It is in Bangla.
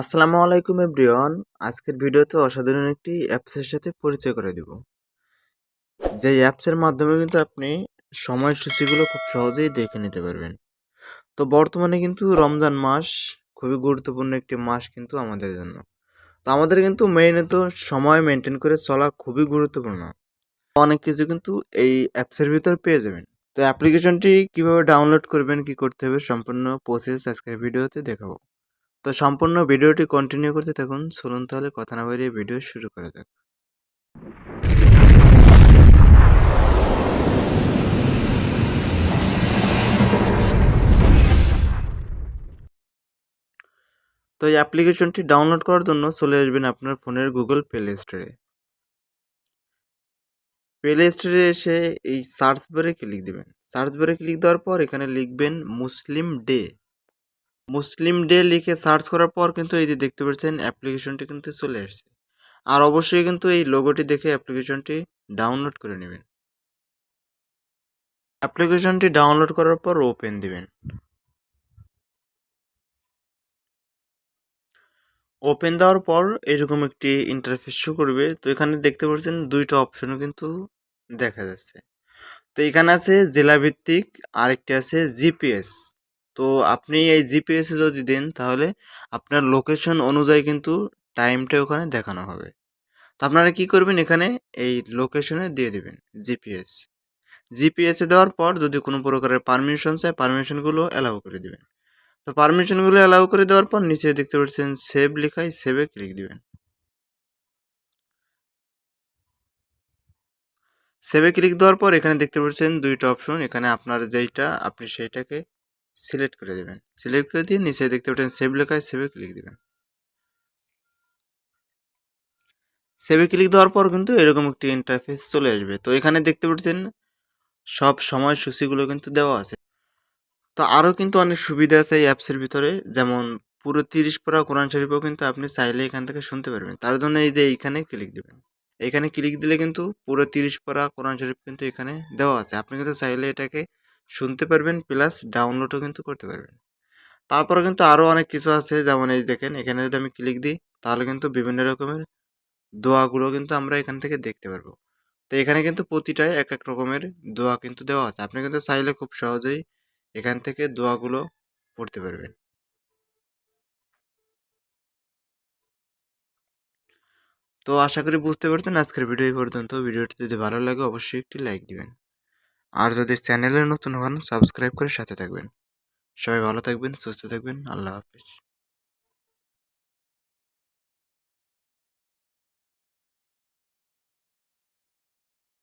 আসসালামু আলাইকুম এভরিওয়ান। আজকের ভিডিওতে অসাধারণ একটি অ্যাপসের সাথে পরিচয় করে দিব। যে অ্যাপসের মাধ্যমে কিন্তু আপনি সময়সূচিগুলো খুব সহজেই দেখে নিতে পারবেন। তো বর্তমানে কিন্তু রমজান মাস খুবই গুরুত্বপূর্ণ একটি মাস কিন্তু আমাদের জন্য। তো আমাদের কিন্তু মেইনত সময় মেনটেন করে চলা খুবই গুরুত্বপূর্ণ। অনেক কিছু কিন্তু এই অ্যাপসের ভিতর পেয়ে যাবেন। তো অ্যাপ্লিকেশনটি কীভাবে ডাউনলোড করবেন, কি করতে হবে, সম্পূর্ণ প্রসেস আজকের ভিডিওতে দেখাবো। তো সম্পূর্ণ ভিডিওটি কন্টিনিউ করতে থাকুন। চলুন তাহলে কথা না বাড়িয়ে ভিডিও শুরু করা যাক। তো এই অ্যাপ্লিকেশনটি ডাউনলোড করার জন্য চলে আসবেন আপনার ফোনের গুগল প্লে স্টোরে প্লে স্টোরে এসে এই সার্চ বারে ক্লিক দিবেন। সার্চ বারে ক্লিক দেওয়ার পর এখানে লিখবেন মুসলিম ডে মুসলিম ডে লিখে সার্চ করার পর কিন্তু এই যে দেখতে পাচ্ছেন, অ্যাপ্লিকেশনটি কিন্তু চলে আসছে আর অবশ্যই কিন্তু এই লোগোটি দেখে অ্যাপ্লিকেশনটি ডাউনলোড করে নেবেন। অ্যাপ্লিকেশনটি ডাউনলোড করার পর ওপেন দিবেন। ওপেন দেওয়ার পর এরকম একটি ইন্টারফেস শো করবে। তো এখানে দেখতে পাচ্ছেন দুইটা অপশনও কিন্তু দেখা যাচ্ছে। তো এখানে আছে জেলাভিত্তিক, আরেকটি আছে জিপিএস। তো আপনি এই জিপিএসে যদি দেন, তাহলে আপনার লোকেশন অনুযায়ী কিন্তু টাইমটা ওখানে দেখানো হবে। তো আপনারা কি করবেন এখানে? এই লোকেশনে দিয়ে দিবেন জিপিএস জিপিএসে দেওয়ার পর যদি কোনো প্রকারের পারমিশন চায় পারমিশনগুলো অ্যালাউ করে দিবেন। তো পারমিশনগুলো অ্যালাউ করে দেওয়ার পর নিচে দেখতে পাচ্ছেন সেভ লেখায় সেভে ক্লিক দিবেন। সেভে ক্লিক দেওয়ার পর এখানে দেখতে পাচ্ছেন দুইটা অপশন এখানে আপনার যেইটা, আপনি সেইটাকে সিলেক্ট করে দেবেন। সিলেক্ট করে দিয়ে নিচে দেখতে পাচ্ছেন সেভ লেখায় সেভে ক্লিক দিবেন। সেভে ক্লিক দেওয়ার পর কিন্তু এরকম একটি ইন্টারফেস চলে আসবে। তো এখানে দেখতে পাচ্ছেন সব সময় সময়সূচিগুলো কিন্তু দেওয়া আছে। তো আরও কিন্তু অনেক সুবিধা আছে এই অ্যাপসের ভিতরে। যেমন পুরো তিরিশ পড়া কোরআন শরীফও কিন্তু আপনি চাইলে এখান থেকে শুনতে পারবেন। তার জন্য এই যে এইখানে ক্লিক দেবেন। এখানে ক্লিক দিলে কিন্তু পুরো তিরিশ পড়া কোরআন শরীফ কিন্তু এখানে দেওয়া আছে। আপনি কিন্তু চাইলে এটাকে শুনতে পারবেন, প্লাস ডাউনলোডও কিন্তু করতে পারবেন। তারপরে কিন্তু আরও অনেক কিছু আছে, যেমন এই দেখেন, এখানে যদি আমি ক্লিক দিই, তাহলে কিন্তু বিভিন্ন রকমের দোয়াগুলো কিন্তু আমরা এখান থেকে দেখতে পারব। তো এখানে কিন্তু প্রতিটায় এক এক রকমের দোয়া কিন্তু দেওয়া আছে। আপনি কিন্তু চাইলে খুব সহজেই এখান থেকে দোয়াগুলো পড়তে পারবেন। তো আশা করি বুঝতে পারতেন আজকের ভিডিও এই পর্যন্ত। ভিডিওটি যদি ভালো লাগে, অবশ্যই একটি লাইক দিবেন। আর যদি চ্যানেলে নতুন হন সাবস্ক্রাইব করে সাথে থাকবেন। সবাই ভালো থাকবেন, সুস্থ থাকবেন, আল্লাহ হাফিজ।